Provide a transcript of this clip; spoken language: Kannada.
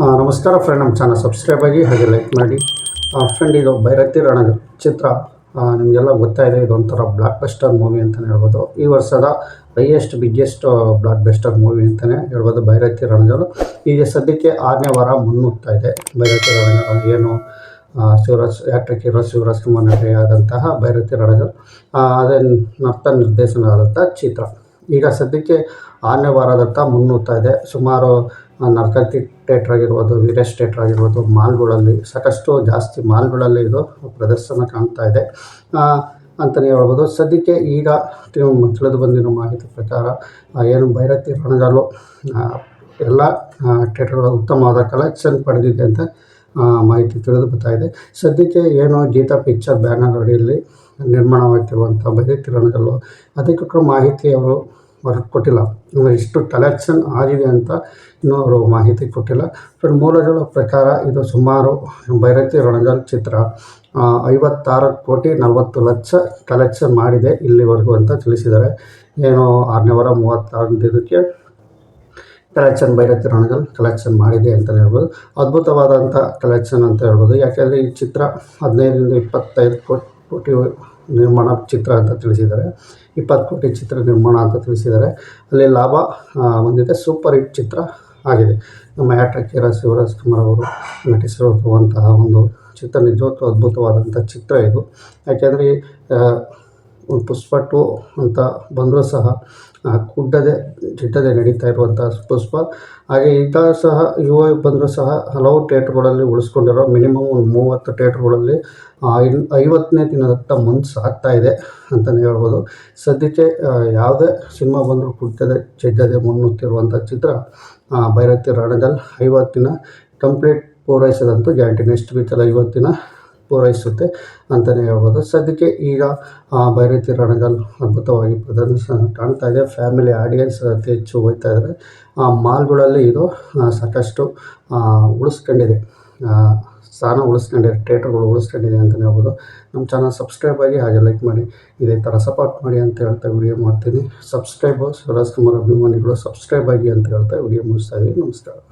ನಮಸ್ಕಾರ ಫ್ರೆಂಡ್ ನಮ್ಮ ಚಾನಲ್ ಸಬ್ಸ್ಕ್ರೈಬ್ ಆಗಿ ಹಾಗೆ ಲೈಕ್ ಮಾಡಿ. ಫ್ರೆಂಡ್ ಇದು ಭೈರತಿ ರಣಗ ಚಿತ್ರ ನಿಮಗೆಲ್ಲ ಗೊತ್ತಾಯಿದೆ ಇದೊಂಥರ ಬ್ಲಾಕ್ ಬೆಸ್ಟರ್ ಮೂವಿ ಅಂತಲೇ ಹೇಳ್ಬೋದು. ಈ ವರ್ಷದ highest biggest blockbuster movie ಅಂತಲೇ ಹೇಳ್ಬೋದು ಭೈರತಿ ರಣಗಲು ಈಗ ಸದ್ಯಕ್ಕೆ ಆರನೇ ವಾರ ಮುನ್ನುಗ್ತಾ ಇದೆ. ಭೈರತಿ ರಣಗಲ್ ಏನು ಶಿವರಾಜ್ ಆ್ಯಕ್ಟರ್ ಹೀರೋ ಶಿವರಾಜ್ ಕುಮಾರ್ ಆದಂತಹ ಭೈರತಿ ರಣಗಲ್ ಅದೇ ನರ್ತ ನಿರ್ದೇಶನ ಆದಂಥ ಚಿತ್ರ. ಈಗ ಸದ್ಯಕ್ಕೆ ಆರನೇ ವಾರದತ್ತ ಮುನ್ನೂತ್ತಾ ಇದೆ. ಸುಮಾರು ನರ್ಕತಿ ಥಿಯೇಟ್ರ್ ಆಗಿರ್ಬೋದು, ವೀರೇಶ್ ಥಿಯೇಟ್ರ್ ಆಗಿರ್ಬೋದು, ಮಾಲ್ಗಳಲ್ಲಿ, ಸಾಕಷ್ಟು ಜಾಸ್ತಿ ಮಾಲ್ಗಳಲ್ಲಿ ಇದು ಪ್ರದರ್ಶನ ಕಾಣ್ತಾ ಇದೆ. ಅಂತಲೇ ಹೇಳ್ಬೋದು. ಸದ್ಯಕ್ಕೆ ಈಗ ತಿಳ್- ತಿಳಿದು ಬಂದಿರೋ ಮಾಹಿತಿ ಪ್ರಕಾರ ಏನು ಭೈರತಿ ರಣಗಾಲು ಎಲ್ಲ ಥಿಯೇಟ್ರ್ಗಳು ಉತ್ತಮವಾದ ಕಲೆಕ್ಷನ್ ಪಡೆದಿದೆ ಅಂತ ಮಾಹಿತಿ ತಿಳಿದು ಬರ್ತಾ ಇದೆ. ಸದ್ಯಕ್ಕೆ ಏನು ಗೀತಾ ಪಿಕ್ಚರ್ ಬ್ಯಾನರ್ ಅಡಿಯಲ್ಲಿ ನಿರ್ಮಾಣವಾಗ್ತಿರುವಂಥ ಬರೀ ಕಿರಣಗಳು. ಅದಕ್ಕೆ ಮಾಹಿತಿ ಅವರು ಹೊರಗೆ ಕೊಟ್ಟಿಲ್ಲ. ಇಷ್ಟು ಕಲೆಕ್ಷನ್ ಆಗಿದೆ ಅಂತ ಇನ್ನೂ ಅವರು ಮಾಹಿತಿ ಕೊಟ್ಟಿಲ್ಲ. ಬಟ್ ಮೂಲಗಳ ಪ್ರಕಾರ ಇದು ಸುಮಾರು ಭೈರತಿ ರಣಗಲ್ ಚಿತ್ರ ಐವತ್ತಾರು ಕೋಟಿ ನಲವತ್ತು ಲಕ್ಷ ಕಲೆಕ್ಷನ್ ಮಾಡಿದೆ ಇಲ್ಲಿವರೆಗೂ ಅಂತ ತಿಳಿಸಿದ್ದಾರೆ. ಏನು ಆರನೇ ವಾರ ಮೂವತ್ತಾರು ಇದಕ್ಕೆ ಕಲೆಕ್ಷನ್ ಭೈರತಿ ರಣಗಲ್ ಕಲೆಕ್ಷನ್ ಮಾಡಿದೆ ಅಂತಲೇ ಹೇಳ್ಬೋದು. ಅದ್ಭುತವಾದಂಥ ಕಲೆಕ್ಷನ್ ಅಂತ ಹೇಳ್ಬೋದು. ಯಾಕೆಂದರೆ ಈ ಚಿತ್ರ ಹದಿನೈದರಿಂದ ಇಪ್ಪತ್ತೈದು ಕೋಟಿ ಕೋಟಿ ನಿರ್ಮಾಣ ಚಿತ್ರ ಅಂತ ತಿಳಿಸಿದ್ದಾರೆ. ಇಪ್ಪತ್ತು ಕೋಟಿ ಚಿತ್ರ ನಿರ್ಮಾಣ ಅಂತ ತಿಳಿಸಿದ್ದಾರೆ. ಅಲ್ಲಿ ಲಾಭ ಹೊಂದಿದೆ. ಸೂಪರ್ ಹಿಟ್ ಚಿತ್ರ ಆಗಿದೆ. ನಮ್ಮ ಕಿರ ಶಿವರಾಜ್ ಕುಮಾರ್ ಅವರು ನಟಿಸಿರುವಂತಹ ಒಂದು ಚಿತ್ರ ನಿಜವತ್ತು ಅದ್ಭುತವಾದಂಥ ಚಿತ್ರ ಇದು. ಯಾಕೆಂದರೆ ಒಂದು ಪುಷ್ಪ ಟು ಅಂತ ಬಂದರೂ ಸಹ ಕುಡ್ಡದೆ ಜಿಡ್ಡದೆ ನಡೀತಾ ಇರುವಂಥ ಪುಷ್ಪ. ಹಾಗೆ ಈಗ ಸಹ ಯುವ ಬಂದರೂ ಸಹ ಹಲವು ಥಿಯೇಟ್ರ್ಗಳಲ್ಲಿ ಉಳಿಸ್ಕೊಂಡಿರೋ ಮಿನಿಮಮ್ ಒಂದು ಮೂವತ್ತು ಥಿಯೇಟ್ರ್ಗಳಲ್ಲಿ ಇನ್ ಐವತ್ತನೇ ದಿನದತ್ತ ಮುಂದೆ ಸಾಗ್ತಾ ಇದೆ ಅಂತಲೇ ಹೇಳ್ಬೋದು. ಸದ್ಯಕ್ಕೆ ಯಾವುದೇ ಸಿನಿಮಾ ಬಂದರೂ ಕುಡ್ಡದೆ ಜಿಡ್ಡದೆ ಮುನ್ನುತ್ತಿರುವಂಥ ಚಿತ್ರ ಭೈರತಿ ರಣಗಲ್ ಐವತ್ತಿನ ಕಂಪ್ಲೀಟ್ ಪೂರೈಸದಂತೂ ಗ್ಯಾರಂಟಿ. ನೆಕ್ಸ್ಟ್ ವೀಕಲ್ಲಿ ಐವತ್ತಿನ ಪೂರೈಸುತ್ತೆ ಅಂತಲೇ ಹೇಳ್ಬೋದು. ಸದ್ಯಕ್ಕೆ ಈಗ ಭೈರತಿ ರಣಗಲ್ ಅದ್ಭುತವಾಗಿ ಪ್ರದರ್ಶನ ಕಾಣ್ತಾ ಇದೆ. ಫ್ಯಾಮಿಲಿ ಆಡಿಯನ್ಸ್ ಅತಿ ಹೆಚ್ಚು ಹೋಗ್ತಾ ಇದ್ದಾರೆ ಆ ಮಾಲ್ಗಳಲ್ಲಿ ಇದು ಸಾಕಷ್ಟು ಉಳಿಸ್ಕೊಂಡಿದೆ. ಸ್ಥಾನ ಉಳಿಸ್ಕೊಂಡಿದೆ, ಥಿಯೇಟರ್ಗಳು ಉಳಿಸ್ಕೊಂಡಿದೆ ಅಂತಲೇ ಹೇಳ್ಬೋದು. ನಮ್ಮ ಚಾನಲ್ ಸಬ್ಸ್ಕ್ರೈಬ್ ಆಗಿ ಹಾಗೆ ಲೈಕ್ ಮಾಡಿ, ಇದೇ ಥರ ಸಪೋರ್ಟ್ ಮಾಡಿ ಅಂತ ಹೇಳ್ತಾ ವಿಡಿಯೋ ಮಾಡ್ತೀನಿ. ಸಬ್ಸ್ಕ್ರೈಬರ್ಸ್ ಶಿವರಾಜ್ ಕುಮಾರ್ ಅಭಿಮಾನಿಗಳು ಸಬ್ಸ್ಕ್ರೈಬ್ ಆಗಿ ಅಂತ ಹೇಳ್ತಾ ವಿಡಿಯೋ ಮುಗಿಸ್ತಾ ಇದ್ದೀನಿ. ನಮಸ್ಕಾರ.